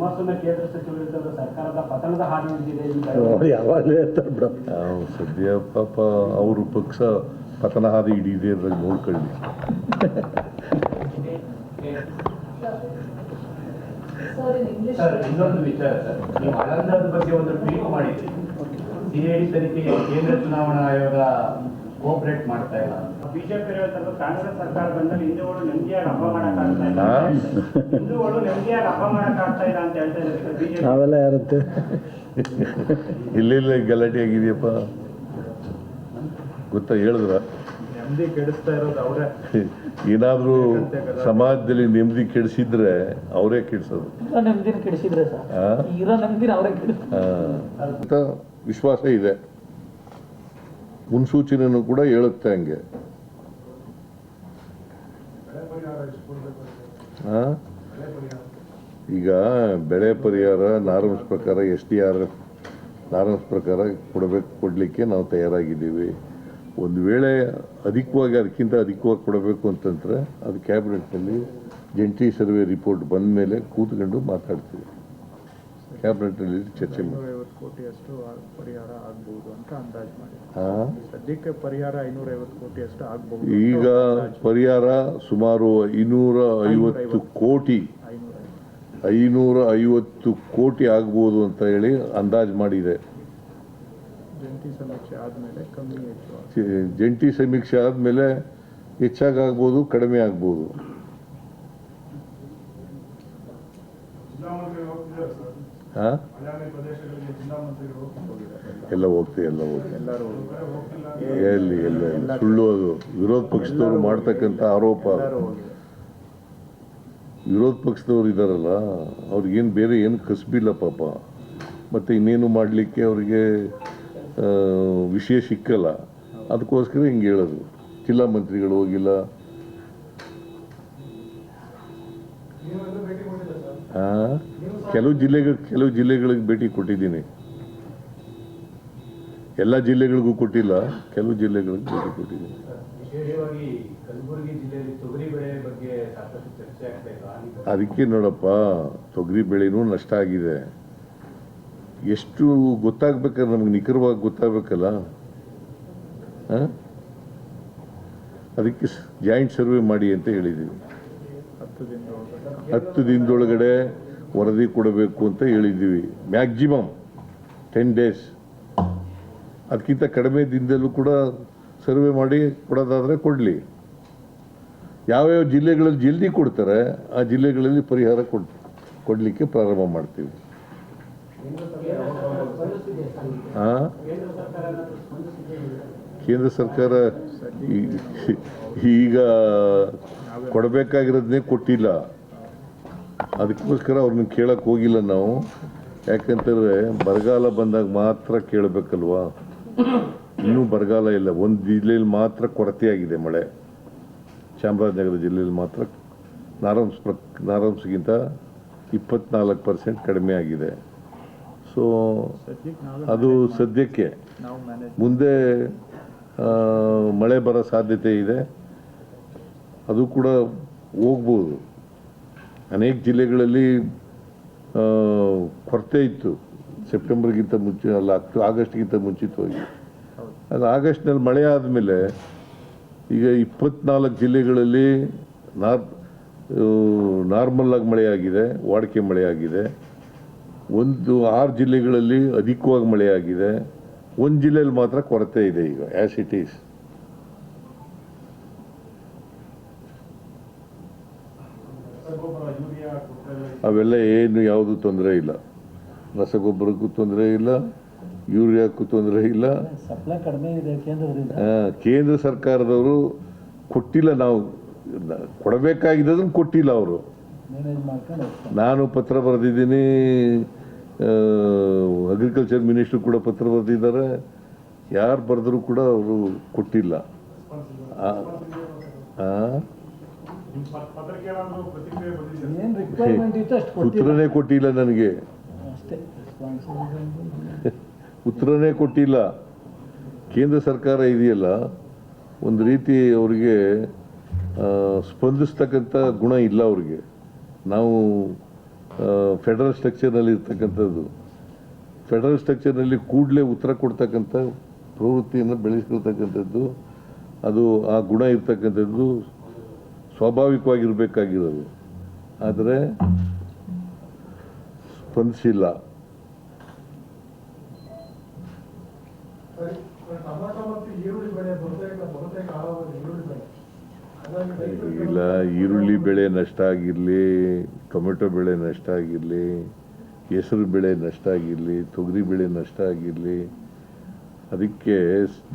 ಕೇಂದ್ರ ಸರ್ಕಾರದ ಪತನದ ಹಾದಿ ಹಿಡಿದಿದೆ ಯಾವಾಗಲೂ ಹೇಳ್ತಾರೆ ಬಿಡ ಸದ್ಯ ಪಾಪ ಅವರು ಪಕ್ಷ ಪತನ ಹಾದಿ ಹಿಡಿದಿದೆ ಅದ್ರಲ್ಲಿ ನೋಡ್ಕೊಳ್ಳಿ. ಸರ್ ಇನ್ ಇಂಗ್ಲಿಷ್ ಸರ್ ಇನ್ನೊಂದು ವಿಚಾರ ಸರ್. ನೀವು ಆನಂದದ ಬಗ್ಗೆ ಒಂದು ಟ್ವೀಟ್ ಮಾಡಿದ್ರಿ. ಸಿಐಡಿ ತನಿಖೆಗೆ ಕೇಂದ್ರ ಚುನಾವಣಾ ಆಯೋಗ ಕೋಆಪರೇಟ್ ಮಾಡ್ತಾ ಇಲ್ಲ ಬಿಜೆಪಿ ಕಾಂಗ್ರೆಸ್ ಸರ್ಕಾರ ಬಂದಲ್ಲಿ ಹಿಂದೂಗಳು ನೆಮ್ಮದಿಯಾಗಿ ಹಬ್ಬ ಮಾಡಕ್ಕಾಗ್ತಾ ಇಲ್ಲ? ಹಿಂದೂಗಳು ನೆಮ್ಮದಿಯಾಗಿ ಹಬ್ಬ ಮಾಡಕ್ಕಾಗ್ತಾ ಇಲ್ಲ ಅಂತ ಹೇಳ್ತಾ ಇದ್ದಾರೆ ಬಿಜೆಪಿ. ನಾವೆಲ್ಲ ಯಾರಂತೆ ಎಲ್ಲೆಲ್ಲ ಗಲಾಟೆ ಆಗಿದೆಯಪ್ಪ. ಗೊತ್ತಾ ಹೇಳಿದ್ರ? ನೆಮ್ಮದಿ ಕೆಡಿಸ್ತಾ ಇರೋದು ಅವರೇ. ಏನಾದರೂ ಸಮಾಜದಲ್ಲಿ ನೆಮ್ಮದಿ ಕೆಡಿಸಿದ್ರೆ ಅವರೇ ಕೆಡಿಸೋದು. ಅಂತ ವಿಶ್ವಾಸ ಇದೆ. ಮುನ್ಸೂಚನೆ ಕೂಡ ಹೇಳುತ್ತೆ ಹಂಗೆ ಆ? ಈಗ ಬೆಳೆ ಪರಿಹಾರ ನಾರ್ಮ್ಸ್ ಪ್ರಕಾರ S T R F norms ಪ್ರಕಾರ ಕೊಡಬೇಕು, ಕೊಡಲಿಕ್ಕೆ ನಾವು ತಯಾರಾಗಿದ್ದೀವಿ. ಒಂದು ವೇಳೆ ಅಧಿಕವಾಗಿ ಅದಕ್ಕಿಂತ ಅಧಿಕವಾಗಿ ಕೊಡಬೇಕು ಅಂತಂದರೆ ಅದು ಕ್ಯಾಬಿನೆಟ್ನಲ್ಲಿ ಜಂಟಿ ಸರ್ವೆ ರಿಪೋರ್ಟ್ ಬಂದ ಮೇಲೆ ಕೂತ್ಕೊಂಡು ಮಾತಾಡ್ತೀವಿ. ಕ್ಯಾಬಿನೆಟ್ನಲ್ಲಿ ಚರ್ಚೆ ಮಾಡಿ. ಕೋಟಿಯಷ್ಟು ಪರಿಹಾರ ಆಗ್ಬೋದು ಅಂತ ಅಂದಾಜು ಮಾಡಿ ಸದ್ಯಕ್ಕೆ ಪರಿಹಾರ ಐನೂರೈವತ್ತು ಕೋಟಿಯಷ್ಟು ಆಗ್ಬೋದು ಈಗ ಪರಿಹಾರ ಸುಮಾರು ಐನೂರ ಐವತ್ತು ಕೋಟಿ. ಐನೂರ ಐವತ್ತು ಕೋಟಿ ಆಗ್ಬೋದು ಅಂತ ಹೇಳಿ ಅಂದಾಜು ಮಾಡಿದೆ. ಜಂಟಿ ಸಮೀಕ್ಷೆ ಆದಮೇಲೆ ಕಮ್ಮಿ ಹೆಚ್ಚು. ಜಂಟಿ ಸಮೀಕ್ಷೆ ಆದಮೇಲೆ ಹೆಚ್ಚಾಗ್ಬೋದು ಕಡಿಮೆ ಆಗ್ಬೋದು. ಹಾಂ? ಎಲ್ಲ ಹೋಗ್ತೀವಿ ಎಲ್ಲ ಹೋಗ್ತೀವಿ. ಎಲ್ಲಿ ಎಲ್ಲ. ಸುಳ್ಳು ಅದು. ವಿರೋಧ ಪಕ್ಷದವರು ಮಾಡ್ತಕ್ಕಂಥ ಆರೋಪ. ವಿರೋಧ ಪಕ್ಷದವ್ರು ಇದ್ದಾರಲ್ಲ ಅವ್ರಿಗೇನು ಬೇರೆ ಏನು ಕಸಬಿಲ್ಲ ಪಾಪ. ಮತ್ತು ಇನ್ನೇನು ಮಾಡಲಿಕ್ಕೆ ಅವರಿಗೆ ವಿಷಯ ಸಿಕ್ಕಲ್ಲ. ಅದಕ್ಕೋಸ್ಕರ ಹಿಂಗೆ ಹೇಳೋದು. ಜಿಲ್ಲಾ ಮಂತ್ರಿಗಳು ಹೋಗಿಲ್ಲ. ಕೆಲವು ಜಿಲ್ಲೆಗಳು ಕೆಲವು ಜಿಲ್ಲೆಗಳಿಗೆ ಭೇಟಿ ಕೊಟ್ಟಿದ್ದೀನಿ. ಎಲ್ಲ ಜಿಲ್ಲೆಗಳಿಗೂ ಕೊಟ್ಟಿಲ್ಲ ಕೆಲವು ಜಿಲ್ಲೆಗಳಿಗೆ ಭೇಟಿ ಕೊಟ್ಟಿದ್ದೀನಿ. ಅದಕ್ಕೆ ನೋಡಪ್ಪ ತೊಗರಿ ಬೆಳೆನೂ ನಷ್ಟ ಆಗಿದೆ. ಎಷ್ಟು ಗೊತ್ತಾಗ್ಬೇಕಾದ್ರೆ ನಮ್ಗೆ ನಿಖರವಾಗಿ ಗೊತ್ತಾಗಬೇಕಲ್ಲ? ಅದಕ್ಕೆ ಜಾಯಿಂಟ್ ಸರ್ವೆ ಮಾಡಿ ಅಂತ ಹೇಳಿದ್ದೀವಿ ಹತ್ತು ದಿನದೊಳಗಡೆ ವರದಿ ಕೊಡಬೇಕು ಅಂತ ಹೇಳಿದ್ದೀವಿ. ಮ್ಯಾಕ್ಸಿಮಮ್ ಟೆನ್ ಡೇಸ್ ಅದಕ್ಕಿಂತ ಕಡಿಮೆ ದಿನದಲ್ಲೂ ಕೂಡ ಸರ್ವೆ ಮಾಡಿ ಕೊಡೋದಾದರೆ ಕೊಡಲಿ. ಯಾವ್ಯಾವ ಜಿಲ್ಲೆಗಳಲ್ಲಿ ಜಲ್ದಿ ಕೊಡ್ತಾರೆ, ಆ ಜಿಲ್ಲೆಗಳಲ್ಲಿ ಪರಿಹಾರ ಕೊಡ್, ಕೊಡಲಿಕ್ಕೆ ಪ್ರಾರಂಭ ಮಾಡ್ತೀವಿ? ಕೇಂದ್ರ ಸರ್ಕಾರ ಈಗ ಕೊಡಬೇಕಾಗಿರೋದನ್ನೇ ಕೊಟ್ಟಿಲ್ಲ. ಅದಕ್ಕೋಸ್ಕರ ಅವ್ರನ್ನ ಕೇಳಕ್ಕೆ ಹೋಗಿಲ್ಲ ನಾವು. ಯಾಕಂತಂದ್ರೆ ಬರಗಾಲ ಬಂದಾಗ ಮಾತ್ರ ಕೇಳಬೇಕಲ್ವಾ? ಇನ್ನೂ ಬರಗಾಲ ಇಲ್ಲ. ಒಂದು ಜಿಲ್ಲೆಯಲ್ಲಿ ಮಾತ್ರ ಕೊರತೆಯಾಗಿದೆ ಮಳೆ. ಚಾಮರಾಜನಗರ ಜಿಲ್ಲೆಯಲ್ಲಿ ಮಾತ್ರ ನಾರಾಮ್ಸ್ ಪ್ರ, ನಾರಾಮ್ಸ್ಗಿಂತ ಇಪ್ಪತ್ನಾಲ್ಕು ಪರ್ಸೆಂಟ್ ಕಡಿಮೆ ಆಗಿದೆ. ಸೊ, ಅದು ಸದ್ಯಕ್ಕೆ. ಮುಂದೆ ಮಳೆ ಬರೋ ಸಾಧ್ಯತೆ ಇದೆ. ಅದು ಕೂಡ ಹೋಗ್ಬೋದು. ಅನೇಕ ಜಿಲ್ಲೆಗಳಲ್ಲಿ ಕೊರತೆ ಇತ್ತು. ಸೆಪ್ಟೆಂಬರ್ಗಿಂತ ಮುಂಚೆ, ಅಲ್ಲ ಅಕ್ಟೋ ಆಗಸ್ಟ್ಗಿಂತ ಮುಂಚಿತವಾಗಿ. ಅದು ಆಗಸ್ಟ್ನಲ್ಲಿ ಮಳೆ ಆದಮೇಲೆ, ಈಗ ಇಪ್ಪತ್ನಾಲ್ಕು ಜಿಲ್ಲೆಗಳಲ್ಲಿ ನಾರ್ ನಾರ್ಮಲ್ಲಾಗಿ ಮಳೆಯಾಗಿದೆ, ವಾಡಿಕೆ ಮಳೆಯಾಗಿದೆ. ಒಂದು, ಆರು ಜಿಲ್ಲೆಗಳಲ್ಲಿ ಅಧಿಕವಾಗಿ ಮಳೆಯಾಗಿದೆ. ಒಂದು ಜಿಲ್ಲೆಯಲ್ಲಿ ಮಾತ್ರ ಕೊರತೆ ಇದೆ ಈಗ ಆ್ಯಸ್ ಇಟ್ ಈಸ್ ಅವೆಲ್ಲ ಏನು ಯಾವುದು ತೊಂದರೆ ಇಲ್ಲ. ರಸಗೊಬ್ಬರಕ್ಕೂ ತೊಂದರೆ ಇಲ್ಲ ಯೂರಿಯಾಕ್ಕೂ ತೊಂದರೆ ಇಲ್ಲ. ಕೇಂದ್ರ ಸರ್ಕಾರದವರು ಕೊಟ್ಟಿಲ್ಲ ನಾವು. ಕೊಡಬೇಕಾಗಿದ್ದದನ್ನು ಕೊಟ್ಟಿಲ್ಲ ಅವರು. ನಾನು ಪತ್ರ ಬರೆದಿದ್ದೀನಿ ಅಗ್ರಿಕಲ್ಚರ್ ಮಿನಿಸ್ಟ್ರು ಕೂಡ ಪತ್ರ ಬರೆದಿದ್ದಾರೆ. ಯಾರು ಬರೆದರೂ ಕೂಡ ಅವರು ಕೊಟ್ಟಿಲ್ಲ? ಏನು ರಿಕ್ವೈರ್ಮೆಂಟ್ ಇತ್ತು ಅಷ್ಟು ಕೊಟ್ಟಿಲ್ಲ. ಉತ್ತರನೇ ಕೊಟ್ಟಿಲ್ಲ ನನಗೆ. ಅಷ್ಟೇ. ಉತ್ತರನೇ ಕೊಟ್ಟಿಲ್ಲ. ಕೇಂದ್ರ ಸರ್ಕಾರ ಇದೆಯಲ್ಲ ಒಂದು ರೀತಿ ಅವರಿಗೆ ಸ್ಪಂದಿಸ್ತಕ್ಕಂಥ ಗುಣ ಇಲ್ಲ ಅವ್ರಿಗೆ. ನಾವು ಫೆಡರಲ್ ಸ್ಟ್ರಕ್ಚರ್ನಲ್ಲಿ ಇರ್ತಕ್ಕಂಥದ್ದು. ಫೆಡರಲ್ ಸ್ಟ್ರಕ್ಚರ್ನಲ್ಲಿ ಕೂಡಲೇ ಉತ್ತರ ಕೊಡ್ತಕ್ಕಂಥ ಪ್ರವೃತ್ತಿಯನ್ನು ಬೆಳೆಸ್ಕೊಳ್ತಕ್ಕಂಥದ್ದು ಅದು ಆ ಗುಣ ಇರ್ತಕ್ಕಂಥದ್ದು ಸ್ವಾಭಾವಿಕವಾಗಿರಬೇಕಾಗಿರೋದು. ಆದರೆ ಸ್ಪಂದಿಸಿಲ್ಲ. ಇಲ್ಲ ಈರುಳ್ಳಿ ಬೆಳೆ ನಷ್ಟ ಆಗಿರಲಿ ಟೊಮೆಟೊ ಬೆಳೆ ನಷ್ಟ ಆಗಿರಲಿ ಹೆಸರು ಬೆಳೆ ನಷ್ಟ ಆಗಿರಲಿ ತೊಗರಿ ಬೆಳೆ ನಷ್ಟ ಆಗಿರಲಿ ಅದಕ್ಕೆ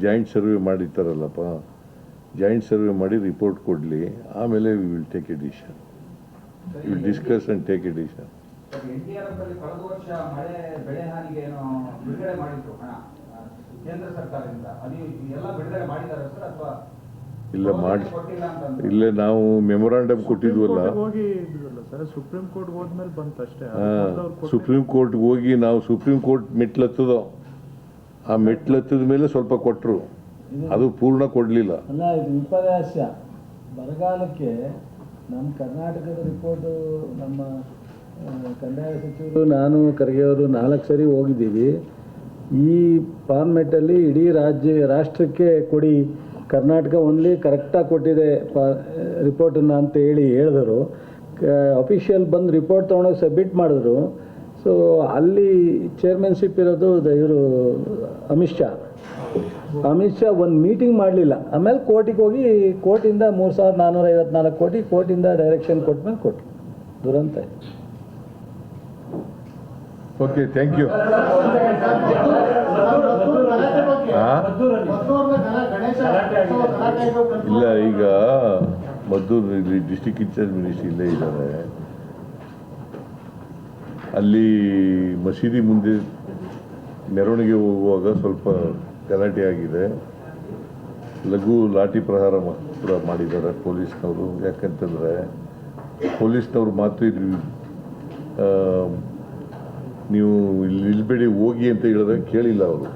ಜಾಯಿಂಟ್ ಸರ್ವೆ ಮಾಡಿರ್ತಾರಲ್ಲಪ್ಪ. ಜಾಯಿಂಟ್ ಸರ್ವೆ ಮಾಡಿ ರಿಪೋರ್ಟ್ ಕೊಡಲಿ ಆಮೇಲೆ we will take a decision will discuss and take a decision ಇಲ್ಲ ಮಾಡಿ ಇಲ್ಲ ಅಂತ ಇಲ್ಲೇ ನಾವು ಮೆಮೊರಾಂಡಮ್ ಕೊಟ್ಟಿದ್ವಲ್ಲ. ಸುಪ್ರೀಂ ಹೋಗಿ ಇದ್ವಲ್ಲ ಸರ್ ಸುಪ್ರೀಂ ಕೋರ್ಟ್ ಹೋದ್ಮೇಲೆ ಬಂತು ಅಷ್ಟೇ. ಸುಪ್ರೀಂ ಕೋರ್ಟ್ಗೆ ಹೋಗಿ ನಾವು ಸುಪ್ರೀಂ ಕೋರ್ಟ್ ಮೆಟ್ಲತ್ತದೋ ಆ ಮೆಟ್ಲತ್ತದ ಮೇಲೆ ಸ್ವಲ್ಪ ಕೊಟ್ಟರು ಅದು ಪೂರ್ಣ ಕೊಡಲಿಲ್ಲ. ಅಲ್ಲ ಇದು ವಿಪರ್ಯಾಸ ಬರಗಾಲಕ್ಕೆ ನಮ್ಮ ಕರ್ನಾಟಕದ ರಿಪೋರ್ಟು ನಮ್ಮ ಕಂದಾಯ ಸಚಿವರು ನಾನು ಖರ್ಗೆಯವರು ನಾಲ್ಕು ಸರಿ ಹೋಗಿದ್ದೀವಿ. ಈ ಫಾರ್ಮೆಟಲ್ಲಿ ಇಡೀ ರಾಜ್ಯ ರಾಷ್ಟ್ರಕ್ಕೆ ಕೊಡಿ ಕರ್ನಾಟಕ ಓನ್ಲಿ ಕರೆಕ್ಟಾಗಿ ಕೊಟ್ಟಿದೆ ಫಾ ರಿಪೋರ್ಟನ್ನು ಅಂತ ಹೇಳಿ ಹೇಳಿದರು. ಅಫಿಷಿಯಲ್ ಬಂದು ರಿಪೋರ್ಟ್ ತೊಗೊಂಡೋಗಿ ಸಬ್ಮಿಟ್ ಮಾಡಿದ್ರು. ಸೊ ಅಲ್ಲಿ ಚೇರ್ಮನ್ಶಿಪ್ ಇರೋದು ಇವರು ಅಮಿತ್ ಶಾ. ಅಮಿತ್ ಶಾ ಒಂದು ಮೀಟಿಂಗ್ ಮಾಡಲಿಲ್ಲ. ಆಮೇಲೆ ಕೋರ್ಟಿಗೆ ಹೋಗಿ ಕೋರ್ಟಿಂದ ಮೂರು ಸಾವಿರದ ನಾನ್ನೂರ ಐವತ್ನಾಲ್ಕು ಕೋಟಿ ಕೋರ್ಟಿಂದ ಡೈರೆಕ್ಷನ್ ಕೊಟ್ಮೇಲೆ ಕೊಟ್ಟರು ದುರಂತ. ಓಕೆ ಥ್ಯಾಂಕ್ ಯು ಇಲ್ಲ ಈಗ ಮದ್ದೂರು ಇಲ್ಲಿ ಡಿಸ್ಟಿಕ್ ಇನ್ಚಾರ್ಜ್ ಮಿನಿಸ್ಟ್ರಿ ಇಲ್ಲೇ ಇದ್ದಾರೆ ಅಲ್ಲಿ ಮಸೀದಿ ಮುಂದೆ ಮೆರವಣಿಗೆ ಹೋಗುವಾಗ ಸ್ವಲ್ಪ ಗಲಾಟೆ ಆಗಿದೆ ಲಘು ಲಾಠಿ ಪ್ರಹಾರ ಕೂಡ ಮಾಡಿದ್ದಾರೆ ಪೊಲೀಸ್ನವರು. ಯಾಕಂತಂದರೆ ಪೊಲೀಸ್ನವ್ರು ಮಾತು ಇಲ್ಲಿ ನೀವು ಇಲ್ಲಿ ನಿಲ್ಬೇಡಿ, ಹೋಗಿ ಅಂತ ಹೇಳಿದಾಗ ಕೇಳಿಲ್ಲ ಅವರು.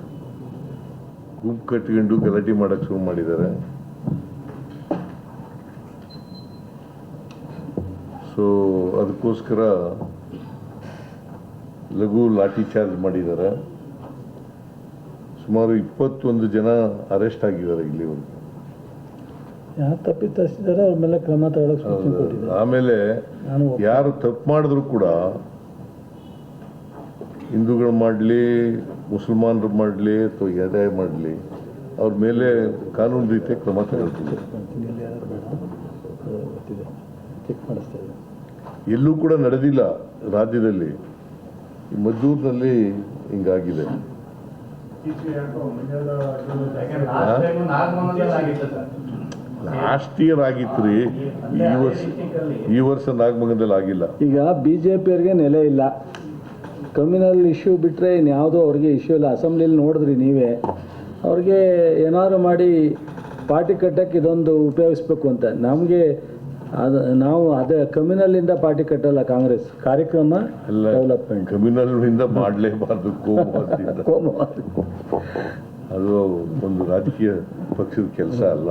ಗುಂಪು ಕಟ್ಕೊಂಡು ಗಲಾಟೆ ಮಾಡಕ್ಕೆ ಶುರು ಮಾಡಿದ್ದಾರೆ. ಸೊ ಅದಕ್ಕೋಸ್ಕರ ಲಘು ಲಾಠಿ ಚಾರ್ಜ್ ಮಾಡಿದ್ದಾರೆ. ಸುಮಾರು ಇಪ್ಪತ್ತೊಂದು ಜನ ಅರೆಸ್ಟ್ ಆಗಿದ್ದಾರೆ ಇಲ್ಲಿವರೆಗೂ ಯಾರು ತಪ್ಪಿತಸ್ತಿದ್ದಾರೆ ಅವ್ರ ಮೇಲೆ ಕ್ರಮ ತಗೊಳ್ಳೋಕೆ ಸೂಚನೆ ಕೊಟ್ಟಿದ್ದಾರೆ. ಆಮೇಲೆ ನಾನು ಯಾರು ತಪ್ಪು ಮಾಡಿದ್ರು ಕೂಡ ಹಿಂದೂಗಳು ಮಾಡಲಿ ಮುಸಲ್ಮಾನರು ಮಾಡಲಿ ಅಥವಾ ಎಡಾಯ ಮಾಡಲಿ ಅವ್ರ ಮೇಲೆ ಕಾನೂನು ರೀತಿ ಕ್ರಮ ತಗೊಳ್ತಿದ್ದಾರೆ ಇಲ್ಲಿ ಎಲ್ಲೂ ಕೂಡ ನಡೆದಿಲ್ಲ ರಾಜ್ಯದಲ್ಲಿ. ಈ ಮದ್ದೂರಿನಲ್ಲಿ ಹಿಂಗಾಗಿದೆ. ಲಾಸ್ಟ್ ಇಯರ್ ಆಗಿತ್ತು ಈ ವರ್ಷ ಈ ವರ್ಷ ನಾಗಮಂಗಲದಲ್ಲಿ ಆಗಿಲ್ಲ. ಈಗ ಬಿ ಜೆ ನೆಲೆ ಇಲ್ಲ. ಕಮ್ಯುನಲ್ ಇಶ್ಯೂ ಬಿಟ್ಟರೆ ಇನ್ಯಾವುದೋ ಅವ್ರಿಗೆ ಇಶ್ಯೂ ಇಲ್ಲ. ಅಸೆಂಬ್ಲಿಲಿ ನೋಡಿದ್ರಿ ನೀವೇ. ಅವ್ರಿಗೆ ಏನಾದ್ರು ಮಾಡಿ ಪಾರ್ಟಿ ಕಟ್ಟಕ್ಕೆ ಇದೊಂದು ಉಪಯೋಗಿಸ್ಬೇಕು ಅಂತ. ನಮಗೆ ಅದು ನಾವು ಅದೇ ಕಮ್ಯುನಲ್ ಇಂದ ಪಾರ್ಟಿ ಕಟ್ಟಲ್ಲ ಕಾಂಗ್ರೆಸ್. ಕಾರ್ಯಕ್ರಮ ಡೆವಲಪ್ಮೆಂಟ್ ಕಮ್ಯುನಲ್ನಿಂದ ಮಾಡಲೇಬಾರ್ದು ಕೋಮುವಾದದಿಂದ ಕೋಮುವಾದ ಅದು ಒಂದು ರಾಜಕೀಯ ಪಕ್ಷದ ಕೆಲಸ ಅಲ್ಲ.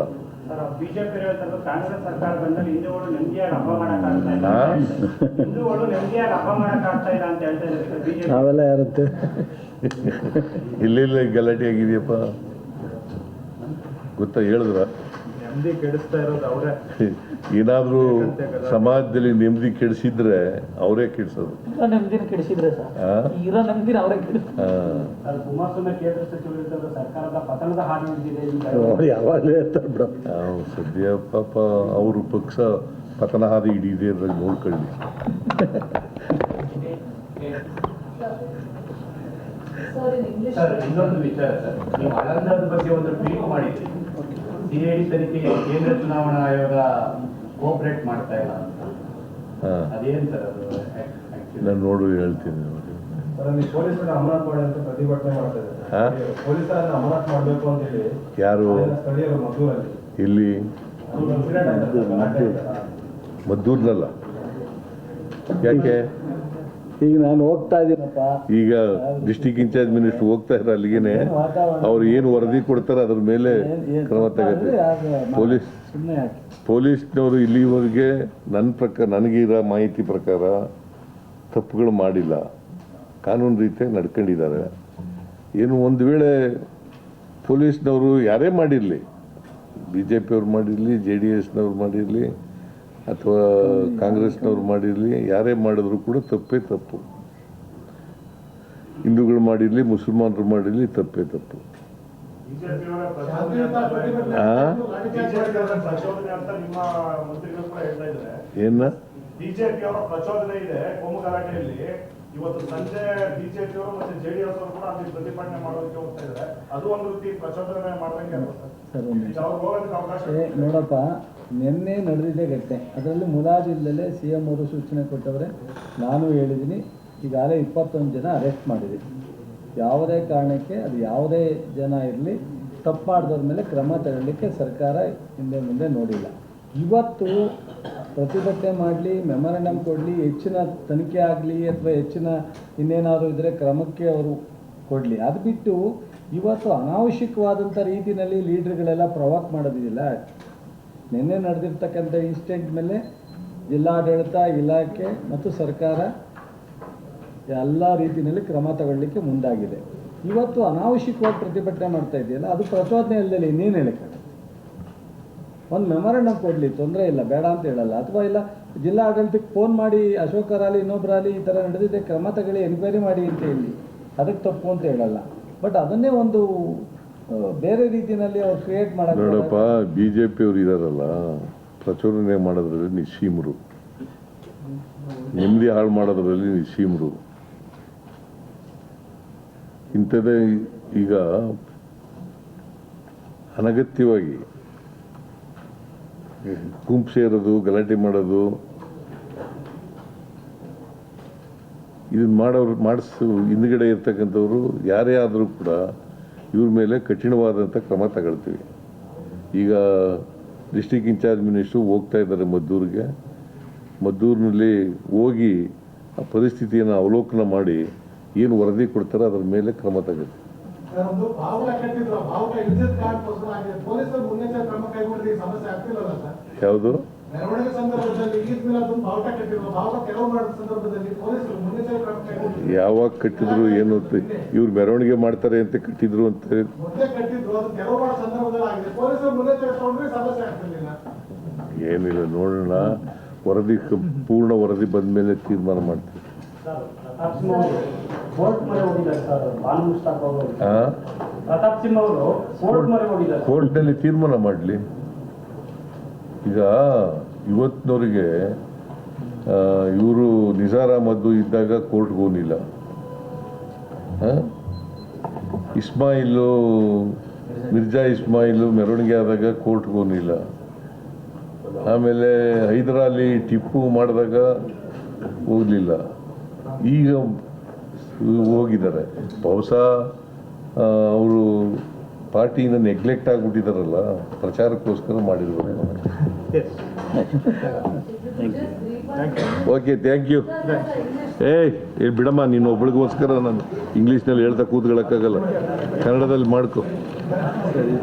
ನಾವೆಲ್ಲ ಯಾರತ್ತೆ ಇಲ್ಲಿಲ್ಲ ಗಲಾಟೆ ಆಗಿದೆಯಪ್ಪ. ಗೊತ್ತಾ ಹೇಳಿದ್ರ? ಏನಾದರೂ ಸಮಾಜದಲ್ಲಿ ನೆಮ್ಮದಿ ಕೆಡಿಸಿದ್ರೆ ಅವರೇ ಕೆಡಿಸೋದು. ಯಾವಾಗಲೇ ಸದ್ಯ ಪಾಪ ಅವರು ಪಕ್ಷ ಪತನ ಹಾದಿ ಹಿಡಿದೆ ಅದ್ರಾಗ ನೋಡ್ಕೊಳ್ಳಿ. ಇಂಗ್ಲಿಷ್ ಸರ್ ಇನ್ನೊಂದು ವಿಚಾರ ಸರ್. ನೀವು ಆಳಂದದ ಬಗ್ಗೆ ಒಂದು ಟ್ವೀಟ್ ಮಾಡಿದ್ರಿ. ಸಿಐಡಿ ತನಿಖೆಗೆ ಕೇಂದ್ರ ಚುನಾವಣಾ ಆಯೋಗ ಕೋಆಪರೇಟ್ ಮಾಡ್ತಾ ಇಲ್ಲ ಅಂತ. ಹಾಂ. ಅದೇನ್ ಸರ್ ಅದು? ನಾನು ನೋಡು ಹೇಳ್ತೀನಿ ಅಲ್ಲಿ ಪೊಲೀಸರನ್ನ ಅಮಾನತ್ ಮಾಡಿ ಅಂತ ಪ್ರತಿಭಟನೆ ಮಾಡ್ತಾ ಹಾ? ಇದ್ದಾರೆ ಪೊಲೀಸರನ್ನ ಅಮರಾತ್ ಮಾಡಬೇಕು ಅಂತ ಹೇಳಿ ಯಾರು? ಸ್ಥಳೀಯರು ಮದ್ದೂರಲ್ಲಿ. ಇಲ್ಲಿ? ಮದ್ದೂರ್ನಲ್ಲ. ಯಾಕೆ? ಈಗ ನಾನು ಹೋಗ್ತಾ ಇದ್ದೀನಪ್ಪ. ಈಗ ಡಿಸ್ಟಿಕ್ ಇನ್ಚಾರ್ಜ್ ಮಿನಿಸ್ಟರ್ ಹೋಗ್ತಾ ಇದ್ದಾರೆ ಅಲ್ಲಿಗೆ ಅವ್ರು ಏನು ವರದಿ ಕೊಡ್ತಾರೆ ಅದ್ರ ಮೇಲೆ ಕ್ರಮ ತಗತ್ತೆ ಪೊಲೀಸ್ ಪೊಲೀಸ್ನವರು ಇಲ್ಲಿವರೆಗೆ ನನ್ನ ಪ್ರಕಾರ ನನಗಿರೋ ಮಾಹಿತಿ ಪ್ರಕಾರ ತಪ್ಪುಗಳು ಮಾಡಿಲ್ಲ. ಕಾನೂನು ರೀತಿಯಾಗಿ ನಡ್ಕೊಂಡಿದ್ದಾರೆ. ಏನು ಒಂದು ವೇಳೆ ಪೊಲೀಸ್ನವರು ಯಾರೇ ಮಾಡಿರಲಿ. ಬಿ ಜೆ ಪಿಯವ್ರು ಮಾಡಿರಲಿ ಜೆ ಡಿ ಎಸ್ನವ್ರು ಮಾಡಿರಲಿ ಅಥವಾ ಕಾಂಗ್ರೆಸ್ನವ್ರು ಮಾಡಿರಲಿ ಯಾರೇ ಮಾಡಿದ್ರು ಕೂಡ ತಪ್ಪೇ ತಪ್ಪು. ಹಿಂದೂಗಳು ಮಾಡಿರಲಿ ಮುಸಲ್ಮಾನರು ಮಾಡಿರಲಿ ತಪ್ಪೇ ತಪ್ಪು. ಏನ? ಇವತ್ತು ಸಂಜೆ ಬಿಜೆಪಿಯವರು ಮತ್ತೆ ಜೆಡಿಎಸ್ ಅವರು ಕೂಡ ಅಲ್ಲಿ ಪ್ರತಿಭಟನೆ ಮಾಡೋದಕ್ಕೆ ಹೋಗ್ತಾ ಇದ್ದಾರೆ ಅದು ಒಂದು ರೀತಿ ಪ್ರಚೋದನೆ ಮಾಡಿದಂಗೆ ಸರ್ ನೋಡಪ್ಪ ನಿನ್ನೆ ನಡೆದಿದೆ ಘಟನೆ ಅದರಲ್ಲಿ ಮುಲಾಜಿಲ್ಲದೆ ಸಿ ಎಂ ಅವರು ಸೂಚನೆ ಕೊಟ್ಟವ್ರೆ. ನಾನು ಹೇಳಿದ್ದೀನಿ ಈಗಾಗಲೇ ಇಪ್ಪತ್ತೊಂದು ಜನ ಅರೆಸ್ಟ್ ಮಾಡಿದೆ ಯಾವುದೇ ಕಾರಣಕ್ಕೆ ಅದು ಯಾವುದೇ ಜನ ಇರಲಿ ತಪ್ಪು ಮೇಲೆ ಕ್ರಮ ತಗೊಳ್ಳಿಕ್ಕೆ ಸರ್ಕಾರ ಹಿಂದೆ ಮುಂದೆ ನೋಡಿಲ್ಲ. ಇವತ್ತು ಪ್ರತಿಭಟನೆ ಮಾಡಲಿ ಮೆಮೊರಂಡಮ್ ಕೊಡಲಿ, ಹೆಚ್ಚಿನ ತನಿಖೆ ಆಗಲಿ ಅಥವಾ ಹೆಚ್ಚಿನ ಇನ್ನೇನಾದರೂ ಇದ್ದರೆ ಕ್ರಮಕ್ಕೆ ಅವರು ಕೊಡಲಿ. ಅದು ಬಿಟ್ಟು ಇವತ್ತು ಅನಾವಶ್ಯಕವಾದಂಥ ರೀತಿಯಲ್ಲಿ ಲೀಡ್ರ್ಗಳೆಲ್ಲ ಪ್ರವಾಕ್ ಮಾಡೋದಿಲ್ಲ ನಿನ್ನೆ ನಡೆದಿರ್ತಕ್ಕಂಥ ಇನ್ಸಿಡೆಂಟ್ ಮೇಲೆ ಜಿಲ್ಲಾಡಳಿತ ಇಲಾಖೆ ಮತ್ತು ಸರ್ಕಾರ ಎಲ್ಲ ರೀತಿಯಲ್ಲಿ ಕ್ರಮ ತಗೊಳ್ಳಿಕ್ಕೆ ಮುಂದಾಗಿದೆ. ಇವತ್ತು ಅನಾವಶ್ಯಕವಾಗಿ ಪ್ರತಿಭಟನೆ ಮಾಡ್ತಾ ಇದೆಯಲ್ಲ, ಅದು ಪ್ರಚೋದನೆ ಇಲ್ಲದೆ ಇನ್ನೇನು ಹೇಳಕ್ಕಾಗತ್ತೆ ಒಂದು ಮೆಮೊರಂಡಮ್ ಕೊಡಲಿ, ತೊಂದರೆ ಇಲ್ಲ, ಬೇಡ ಅಂತ ಹೇಳಲ್ಲ. ಅಥವಾ ಇಲ್ಲ ಜಿಲ್ಲಾ ಆಡಳಿತಕ್ಕೆ ಫೋನ್ ಮಾಡಿ ಅಶೋಕರಾಗಲಿ ಇನ್ನೊಬ್ಬರಾಗಲಿ ಈ ಥರ ನಡೆದಿದೆ, ಕ್ರಮ ತಗೊಳ್ಳಿ ಎನ್ಕ್ವೈರಿ ಮಾಡಿ ಅಂತ ಹೇಳಿ. ಅದಕ್ಕೆ ತಪ್ಪು ಅಂತ ಹೇಳಲ್ಲ. ಬಟ್ ಅದನ್ನೇ ಒಂದು ಬೇರೆ ರೀತಿಯಲ್ಲಿ ಅವ್ರು ಕ್ರಿಯೇಟ್ ನೋಡಪ್ಪ ಮಾಡೋಕ್ಕೆ ಬಿ ಜೆ ಪಿಯವ್ರು ಇದಾರಲ್ಲ, ಪ್ರಚೋದನೆ ಮಾಡೋದ್ರಲ್ಲಿ ನಿಶೀಮರು ನೆಮ್ಮದಿ ಹಾಳು ಮಾಡೋದ್ರಲ್ಲಿ ನಿಶೀಮರು ಇಂಥದ್ದೇ ಈಗ ಅನಗತ್ಯವಾಗಿ ಗುಂಪು ಸೇರೋದು, ಗಲಾಟೆ ಮಾಡೋದು. ಇದನ್ನ ಮಾಡೋರು, ಮಾಡಿಸ್, ಹಿಂದ್ಗಡೆ ಇರ್ತಕ್ಕಂಥವ್ರು ಯಾರೇ ಆದರೂ ಕೂಡ ಇವ್ರ ಮೇಲೆ ಕಠಿಣವಾದಂಥ ಕ್ರಮ ತಗೊಳ್ತೀವಿ. ಈಗ ಡಿಸ್ಟಿಕ್ ಇನ್ಚಾರ್ಜ್ ಮಿನಿಸ್ಟ್ರು ಹೋಗ್ತಾ ಇದ್ದಾರೆ ಮದ್ದೂರಿಗೆ. ಮದ್ದೂರಿನಲ್ಲಿ ಹೋಗಿ ಆ ಪರಿಸ್ಥಿತಿಯನ್ನು ಅವಲೋಕನ ಮಾಡಿ ಏನು ವರದಿ ಕೊಡ್ತಾರೆ ಅದರ ಮೇಲೆ ಕ್ರಮ ತಗೊಳ್ತೀವಿ. ಯಾವುದು? ಯಾವಾಗ ಕಟ್ಟಿದ್ರು ಏನು ಅಂತ ಇವ್ರು ಮೆರವಣಿಗೆ ಮಾಡ್ತಾರೆ ಅಂತ ಕಟ್ಟಿದ್ರು ಅಂತ ಮೊದಲೇ ಕಟ್ಟಿದ್ರು ಅದು ತೆರವು ಮಾಡೋ ಪೊಲೀಸರು ಮುನ್ನೆಚ್ಚರಿಕೆ ತಗೊಂಡ್ರೆ ಸಮಸ್ಯೆ ಆಗ್ತಿರ್ಲಿಲ್ಲ. ಏನಿಲ್ಲ ನೋಡೋಣ. ವರದಿ ಪೂರ್ಣ ವರದಿ ಬಂದ ಮೇಲೆ ತೀರ್ಮಾನ ಮಾಡ್ತೀವಿ. ಸರ್ ಪ್ರತಾಪ್ ಸಿಂಹ ಅವರು ಕೋರ್ಟ್ನಲ್ಲಿ ಹೋಗಿದ್ದಾರೆ ಸರ್ ಬಾನು ಮುಷ್ತಾಕ್ ಆ? ಪ್ರತಾಪ್ ಸಿಂಹ ಅವರು ಕೋರ್ಟ್ ಮೊರೆ ಹೋಗಿದ್ದಾರೆ ಕೋರ್ಟ್ನಲ್ಲಿ ತೀರ್ಮಾನ ಮಾಡಲಿ. ಈಗ ಇವತ್ತಿನವರಿಗೆ ಇವರು ನಿಸಾರ್ ಮದ್ದು ಇದ್ದಾಗ ಕೋರ್ಟ್ಗೆ ಹೋಗಿಲ್ಲ ಇಸ್ಮಾಯಿಲು, ಮಿರ್ಜಾ ಇಸ್ಮಾಯಿಲು ಮೆರವಣಿಗೆ ಆದಾಗ ಕೋರ್ಟ್ಗೆ ಹೋಗಿಲ್ಲ ಆಮೇಲೆ ಹೈದರಾಲಿ ಟಿಪ್ಪು ಮಾಡಿದಾಗ ಹೋಗಲಿಲ್ಲ. ಈಗ ಹೋಗಿದ್ದಾರೆ. ಬಹುಶಃ ಅವರು ಪಾರ್ಟಿಯಿಂದ ನೆಗ್ಲೆಕ್ಟ್ ಆಗಿಬಿಟ್ಟಿದ್ದಾರಲ್ಲ, ಪ್ರಚಾರಕ್ಕೋಸ್ಕರ ಮಾಡಿರ್ಬೋದು ಓಕೆ ಥ್ಯಾಂಕ್ ಯು ಏಯ್ ಏ ಬಿಡಮ್ಮ ನೀನು ಒಬ್ಬಳಿಗೋಸ್ಕರ ನಾನು ಇಂಗ್ಲೀಷ್ನಲ್ಲಿ ಹೇಳ್ತಾ ಕೂತ್ಕೊಳ್ಳೋಕ್ಕಾಗಲ್ಲ. ಕನ್ನಡದಲ್ಲಿ ಮಾಡ್ಕೊ.